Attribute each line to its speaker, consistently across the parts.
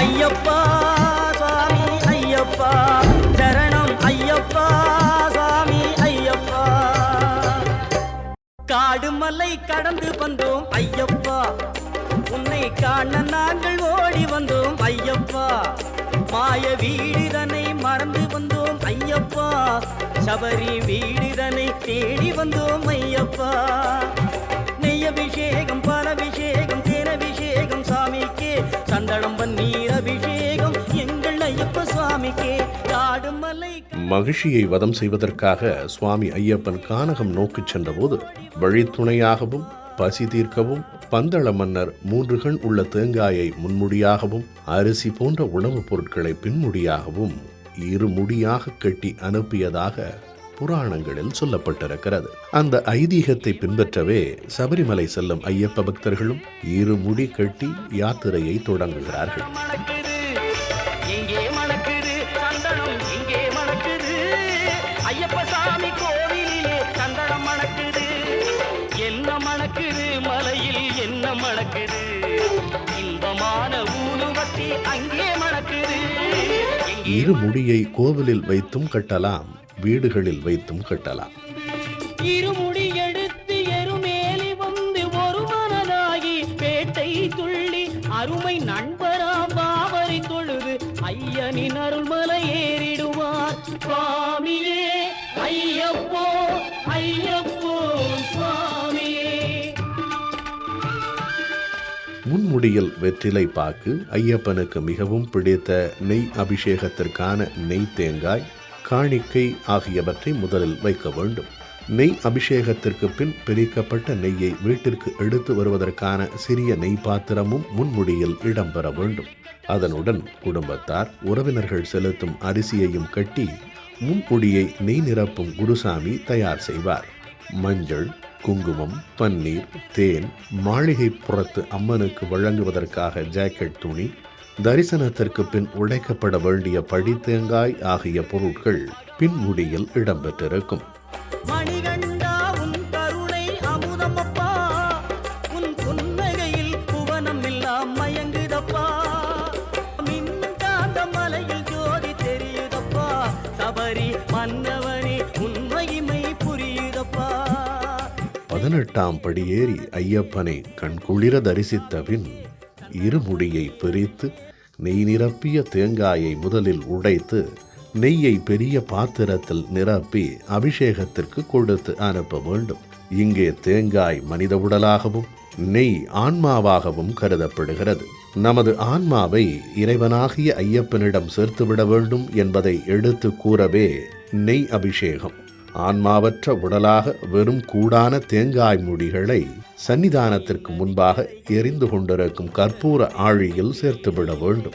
Speaker 1: ஐயப்பா சுவாமி ஐயப்பா. சரணம் ஐயப்பா சுவாமி ஐயப்பா. காடுமலை கடந்து வந்தோம் ஐயப்பா. உன்னை காண நாங்கள் ஓடி வந்தோம் ஐயப்பா. மாய வீடுதனை மறந்து வந்தோம் ஐயப்பா. சபரி வீடுதனை தேடி வந்தோம் ஐயப்பா. நெய்யபிஷேகம்
Speaker 2: மகிழ்ச்சியை வதம் செய்வதற்காக சுவாமி ஐயப்பன் கானகம் நோக்கிச் சென்றபோது வழித்துணையாகவும் பசி தீர்க்கவும் பந்தள மன்னர் மூன்று கண் உள்ள தேங்காயை முன்முடியாகவும் அரிசி போன்ற உணவுப் பொருட்களை பின்முடியாகவும் இருமுடியாக கட்டி அனுப்பியதாக புராணங்களில் சொல்லப்பட்டிருக்கிறது. அந்த ஐதீகத்தை பின்பற்றவே சபரிமலை செல்லும் ஐயப்ப பக்தர்களும் இருமுடி கட்டி யாத்திரையை தொடங்குகிறார்கள்.
Speaker 1: ஐயப்ப சாமி கோவிலிலே சந்தனம் மணக்குது. என்ன மணக்குது? மலையில் என்ன மணக்குது? இன்பமான ஊதுவத்தி அங்கே மணக்குது. எங்கே
Speaker 2: இருமுடியை கோவிலில் வைத்தும் கட்டலாம் வீடுகளில் வைத்தும் கட்டலாம்.
Speaker 1: இருமுடி எடுத்து எருமேலி வந்து ஒரு மனதாகி பேட்டை துள்ளி அருமை நண்பரா
Speaker 2: முன்முடியில் வெற்றிலை பாக்கு ஐயப்பனுக்கு மிகவும் பிடித்த நெய் அபிஷேகத்திற்கான நெய் தேங்காய் காணிக்கை ஆகியவற்றை முதலில் வைக்க வேண்டும். நெய் அபிஷேகத்திற்கு பின் பிரிக்கப்பட்ட நெய்யை வீட்டிற்கு எடுத்து வருவதற்கான சிறிய நெய் பாத்திரமும் முன்முடியில் இடம்பெற வேண்டும். அதனுடன் குடும்பத்தார் உறவினர்கள் செலுத்தும் அரிசியையும் கட்டி முன்முடியை நெய் நிரப்பும் குருசாமி தயார் செய்வார். மஞ்சள் குங்குமம் பன்னீர் தேன் மாளிகை புறத்து அம்மனுக்கு வழங்குவதற்காக ஜாக்கெட் துணி தரிசனத்திற்கு பின் உடைக்கப்பட வேண்டிய படித்தேங்காய் ஆகிய பொருட்கள் பின்முடியில் இடம்பெற்றிருக்கும்.
Speaker 1: மணிகண்ட
Speaker 2: பதினெட்டாம் படியேறி ஐயப்பனை கண்குளிர தரிசித்த பின் இருமுடியை பிரித்து நெய் நிரப்பிய தேங்காயை முதலில் உடைத்து நெய்யை பெரிய பாத்திரத்தில் நிரப்பி அபிஷேகத்திற்கு கொடுத்து அனுப்ப வேண்டும். இங்கே தேங்காய் மனித உடலாகவும் நெய் ஆன்மாவாகவும் கருதப்படுகிறது. நமது ஆன்மாவை இறைவனாகிய ஐயப்பனிடம் சேர்த்துவிட வேண்டும் என்பதை எடுத்து கூறவே நெய் அபிஷேகம். ஆன்மாவற்ற உடலாக வெறும் கூடான தேங்காய் முடிகளை சன்னிதானத்திற்கு முன்பாக எரிந்து கொண்டிருக்கும் கற்பூர ஆழியில் சேர்த்துவிட வேண்டும்.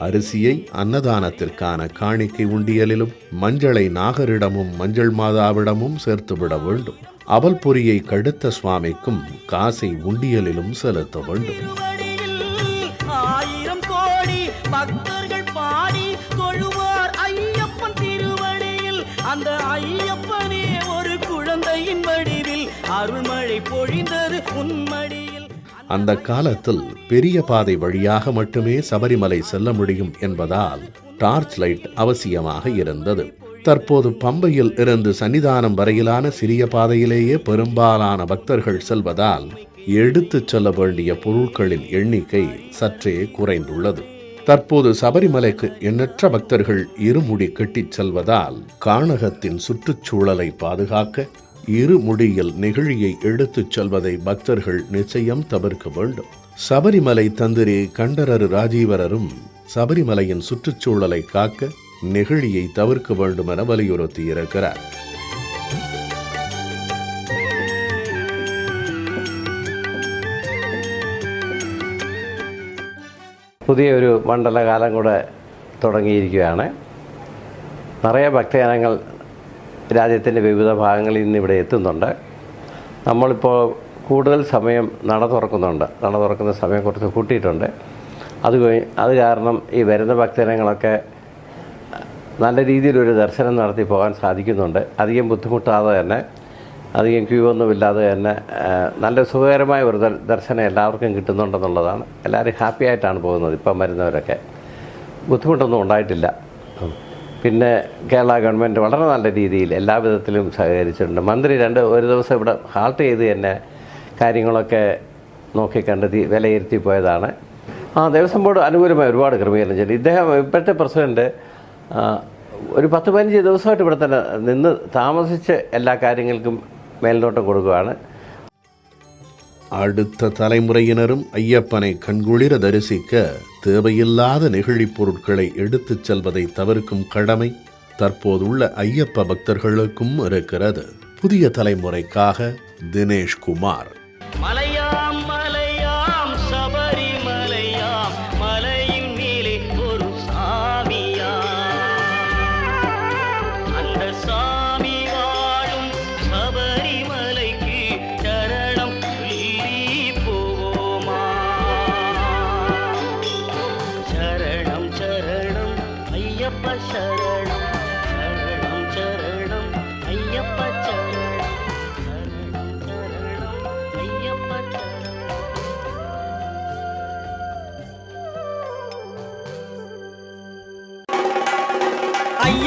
Speaker 2: அரிசியை அன்னதானத்திற்கான காணிக்கை உண்டியலிலும் மஞ்சளை நாகரிடமும் மஞ்சள் மாதாவிடமும் சேர்த்துவிட வேண்டும். அவல் பொரியை கடுத்த சுவாமிக்கும் காசை உண்டியலிலும் செலுத்த வேண்டும்.
Speaker 1: ஆயிரம் கோடி பக்தர்கள் பாடி தொழுவார் அந்த ஐயப்பனே ஒரு குழந்தையின் வடிவில் அருள்மழை பொழிந்தது உன்மடியில்
Speaker 2: அந்த காலத்தில் பெரிய பாதை வழியாக மட்டுமே சபரிமலை செல்ல முடியும் என்பதால் டார்ச் லைட் அவசியமாக இருந்தது. தற்போது பம்பையில் இருந்து சன்னிதானம் வரையிலான சிறிய பாதையிலேயே பெரும்பாலான பக்தர்கள் செல்வதால் எடுத்துச் செல்ல வேண்டிய பொருட்களின் எண்ணிக்கை சற்றே குறைந்துள்ளது. தற்போது சபரிமலைக்கு எண்ணற்ற பக்தர்கள் இருமுடி கட்டிச் செல்வதால் காணகத்தின் சுற்றுச்சூழலை பாதுகாக்க இருமுடியில் நெகிழியை எடுத்துச் செல்வதை பக்தர்கள் நிச்சயம் தவிர்க்க வேண்டும். சபரிமலை தந்திரி கண்டரரு ராஜீவரரும் சபரிமலையின் சுற்றுச்சூழலை காக்க நெகிழியை தவிர்க்க வேண்டும் என வலியுறுத்தியிருக்கிறார்.
Speaker 3: പുതിയൊരു മണ്ഡലകാലം കൂടെ തുടങ്ങിയിരിക്കുകയാണ്. നിറയെ ഭക്തജനങ്ങൾ രാജ്യത്തിന്റെ വിവിധ ഭാഗങ്ങളിൽ നിന്ന് ഇവിടെ എത്തുന്നുണ്ട്. നമ്മളിപ്പോൾ കൂടുതൽ സമയം നട തുറക്കുന്നുണ്ട്. നട തുറക്കുന്ന സമയം കുറച്ച് കൂട്ടിയിട്ടുണ്ട്. അത് അത് കാരണം ഈ വരുന്ന ഭക്തജനങ്ങളൊക്കെ നല്ല രീതിയിലൊരു ദർശനം നടത്തി പോകാൻ സാധിക്കുന്നുണ്ട്. അധികം ബുദ്ധിമുട്ടാതെ തന്നെ അധികം ക്യൂ ഒന്നുമില്ലാതെ തന്നെ നല്ല സുഖകരമായ ഒരു ദർശനം എല്ലാവർക്കും കിട്ടുന്നുണ്ടെന്നുള്ളതാണ്. എല്ലാവരും ഹാപ്പി ആയിട്ടാണ് പോകുന്നത് ഇപ്പം വരുന്നവരൊക്കെ. ബുദ്ധിമുട്ടൊന്നും ഉണ്ടായിട്ടില്ല. പിന്നെ കേരള ഗവൺമെന്റ് വളരെ നല്ല രീതിയിൽ എല്ലാ വിധത്തിലും സഹകരിച്ചിട്ടുണ്ട്. മന്ത്രി രണ്ട് ഒരു ദിവസം ഇവിടെ ഹാൾട്ട് ചെയ്ത് തന്നെ കാര്യങ്ങളൊക്കെ നോക്കിക്കണ്ട് വിലയിരുത്തി പോയതാണ്. ആ ദേവസ്വം ബോർഡ് അനുകൂലമായി ഒരുപാട് ക്രമീകരണം ചെയ്തു. ഇദ്ദേഹം ഇപ്പോഴത്തെ പ്രസിഡന്റ് ഒരു പത്ത് പതിനഞ്ച് ദിവസമായിട്ട് ഇവിടെ തന്നെ നിന്ന് താമസിച്ച് എല്ലാ കാര്യങ്ങൾക്കും മേൽനോട്ടം കൊടുക്കുകയാണ്
Speaker 1: அடுத்த தலைமுறையினரும் ஐயப்பனை கண்குளிர தரிசிக்க தேவையில்லாத நெகிழிப் பொருட்களை எடுத்துச் செல்வதை தவிர்க்கும் கடமை தற்போதுள்ள ஐயப்ப பக்தர்களுக்கும் இருக்கிறது புதிய தலைமுறைக்காக தினேஷ் குமார்